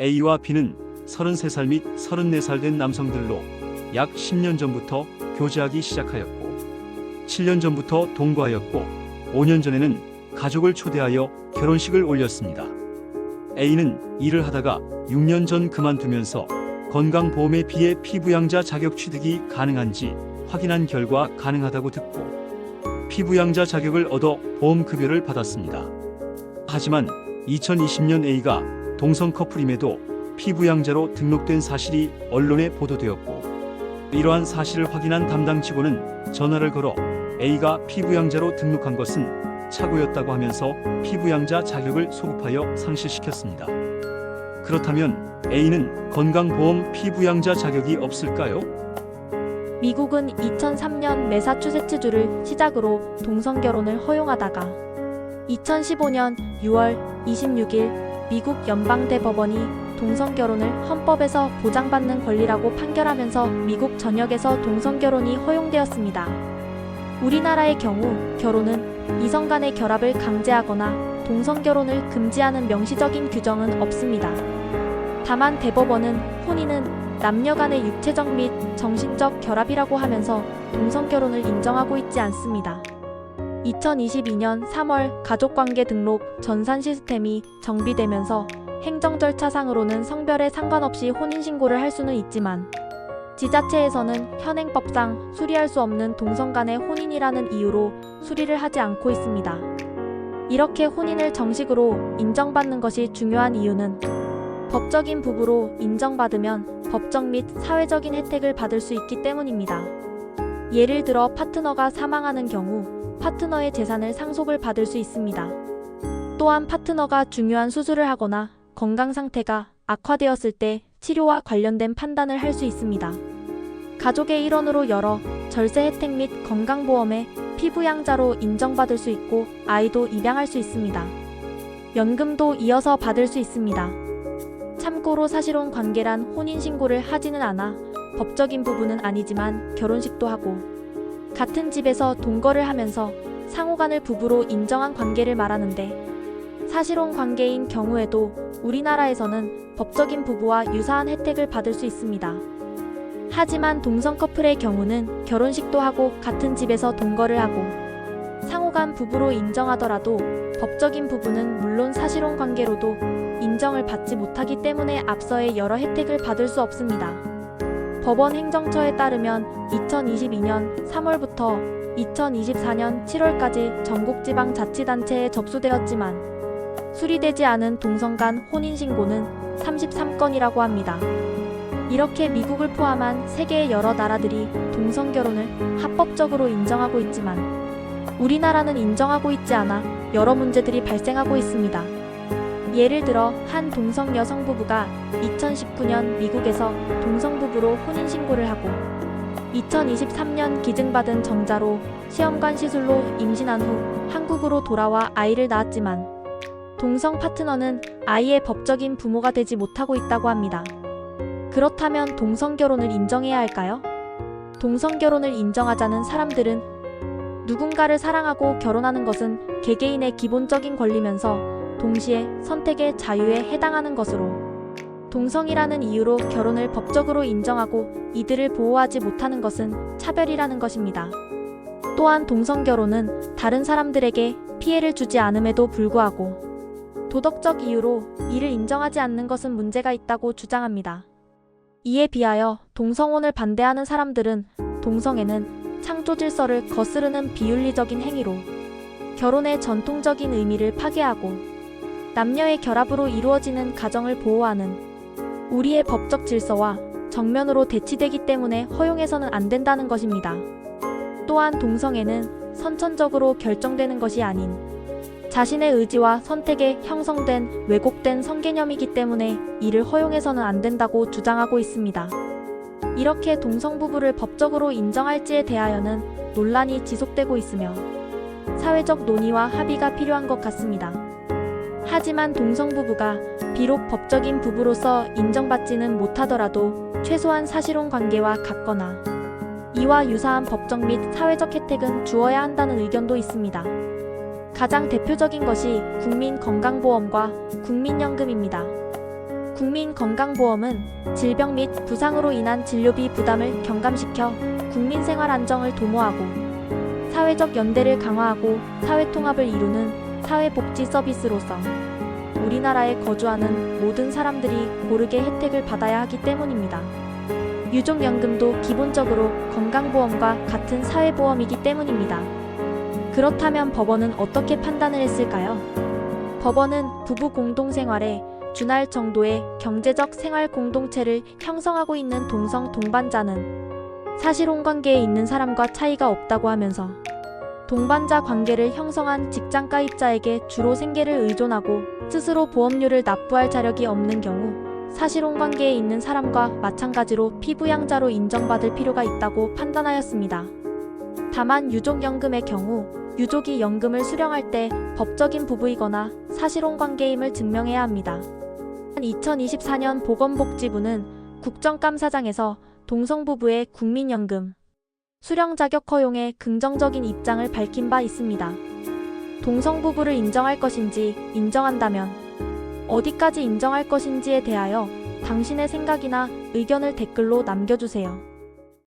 A와 B는 33살 및 34살 된 남성들로 약 10년 전부터 교제하기 시작하였고 7년 전부터 동거하였고 5년 전에는 가족을 초대하여 결혼식을 올렸습니다. A는 일을 하다가 6년 전 그만두면서 건강보험에 비해 피부양자 자격 취득이 가능한지 확인한 결과 가능하다고 듣고 피부양자 자격을 얻어 보험급여를 받았습니다. 하지만 2020년 A가 동성 커플임에도 피부양자로 등록된 사실이 언론에 보도되었고 이러한 사실을 확인한 담당 직원은 전화를 걸어 A가 피부양자로 등록한 것은 착오였다고 하면서 피부양자 자격을 소급하여 상실시켰습니다. 그렇다면 A는 건강보험 피부양자 자격이 없을까요? 미국은 2003년 매사추세츠주를 시작으로 동성 결혼을 허용하다가 2015년 6월 26일 미국 연방대법원이 동성 결혼을 헌법에서 보장받는 권리라고 판결하면서 미국 전역에서 동성 결혼이 허용되었습니다. 우리나라의 경우 결혼은 이성 간의 결합을 강제하거나 동성 결혼을 금지하는 명시적인 규정은 없습니다. 다만 대법원은 혼인은 남녀 간의 육체적 및 정신적 결합이라고 하면서 동성 결혼을 인정하고 있지 않습니다. 2022년 3월 가족관계 등록 전산 시스템이 정비되면서 행정 절차상으로는 성별에 상관없이 혼인신고를 할 수는 있지만 지자체에서는 현행법상 수리할 수 없는 동성 간의 혼인이라는 이유로 수리를 하지 않고 있습니다. 이렇게 혼인을 정식으로 인정받는 것이 중요한 이유는 법적인 부부로 인정받으면 법적 및 사회적인 혜택을 받을 수 있기 때문입니다. 예를 들어 파트너가 사망하는 경우 파트너의 재산을 상속을 받을 수 있습니다. 또한 파트너가 중요한 수술을 하거나 건강 상태가 악화되었을 때 치료와 관련된 판단을 할 수 있습니다. 가족의 일원으로 여러 절세 혜택 및 건강보험에 피부양자로 인정받을 수 있고 아이도 입양할 수 있습니다. 연금도 이어서 받을 수 있습니다. 참고로 사실혼 관계란 혼인신고를 하지는 않아 법적인 부분은 아니지만 결혼식도 하고 같은 집에서 동거를 하면서 상호간을 부부로 인정한 관계를 말하는데 사실혼 관계인 경우에도 우리나라에서는 법적인 부부와 유사한 혜택을 받을 수 있습니다. 하지만 동성 커플의 경우는 결혼식도 하고 같은 집에서 동거를 하고 상호간 부부로 인정하더라도 법적인 부부는 물론 사실혼 관계로도 인정을 받지 못하기 때문에 앞서의 여러 혜택을 받을 수 없습니다. 법원 행정처에 따르면 2022년 3월부터 2024년 7월까지 전국지방자치단체에 접수되었지만 수리되지 않은 동성 간 혼인신고는 33건이라고 합니다. 이렇게 미국을 포함한 세계의 여러 나라들이 동성 결혼을 합법적으로 인정하고 있지만 우리나라는 인정하고 있지 않아 여러 문제들이 발생하고 있습니다. 예를 들어 한 동성 여성 부부가 2019년 미국에서 동성 부부로 혼인 신고를 하고 2023년 기증받은 정자로 시험관 시술로 임신한 후 한국으로 돌아와 아이를 낳았지만 동성 파트너는 아이의 법적인 부모가 되지 못하고 있다고 합니다. 그렇다면 동성 결혼을 인정해야 할까요? 동성 결혼을 인정하자는 사람들은 누군가를 사랑하고 결혼하는 것은 개개인의 기본적인 권리면서 동시에 선택의 자유에 해당하는 것으로 동성이라는 이유로 결혼을 법적으로 인정하고 이들을 보호하지 못하는 것은 차별이라는 것입니다. 또한 동성 결혼은 다른 사람들에게 피해를 주지 않음에도 불구하고 도덕적 이유로 이를 인정하지 않는 것은 문제가 있다고 주장합니다. 이에 비하여 동성혼을 반대하는 사람들은 동성애는 창조 질서를 거스르는 비윤리적인 행위로 결혼의 전통적인 의미를 파괴하고 남녀의 결합으로 이루어지는 가정을 보호하는 우리의 법적 질서와 정면으로 대치되기 때문에 허용해서는 안 된다는 것입니다. 또한 동성애는 선천적으로 결정되는 것이 아닌 자신의 의지와 선택에 형성된 왜곡된 성개념이기 때문에 이를 허용해서는 안 된다고 주장하고 있습니다. 이렇게 동성부부를 법적으로 인정할지에 대하여는 논란이 지속되고 있으며 사회적 논의와 합의가 필요한 것 같습니다. 하지만 동성부부가 비록 법적인 부부로서 인정받지는 못하더라도 최소한 사실혼 관계와 같거나 이와 유사한 법적 및 사회적 혜택은 주어야 한다는 의견도 있습니다. 가장 대표적인 것이 국민건강보험과 국민연금입니다. 국민건강보험은 질병 및 부상으로 인한 진료비 부담을 경감시켜 국민 생활 안정을 도모하고 사회적 연대를 강화하고 사회 통합을 이루는 사회복지 서비스로서 우리나라에 거주하는 모든 사람들이 고르게 혜택을 받아야 하기 때문입니다. 유족연금도 기본적으로 건강보험과 같은 사회보험이기 때문입니다. 그렇다면 법원은 어떻게 판단을 했을까요? 법원은 부부 공동생활에 준할 정도의 경제적 생활 공동체를 형성하고 있는 동성 동반자는 사실혼 관계에 있는 사람과 차이가 없다고 하면서 동반자 관계를 형성한 직장 가입자에게 주로 생계를 의존하고 스스로 보험료를 납부할 자력이 없는 경우 사실혼 관계에 있는 사람과 마찬가지로 피부양자로 인정받을 필요가 있다고 판단하였습니다. 다만 유족연금의 경우 유족이 연금을 수령할 때 법적인 부부이거나 사실혼 관계임을 증명해야 합니다. 2024년 보건복지부는 국정감사장에서 동성부부의 국민연금 수령 자격 허용에 긍정적인 입장을 밝힌 바 있습니다. 동성부부를 인정할 것인지 인정한다면 어디까지 인정할 것인지에 대하여 당신의 생각이나 의견을 댓글로 남겨주세요.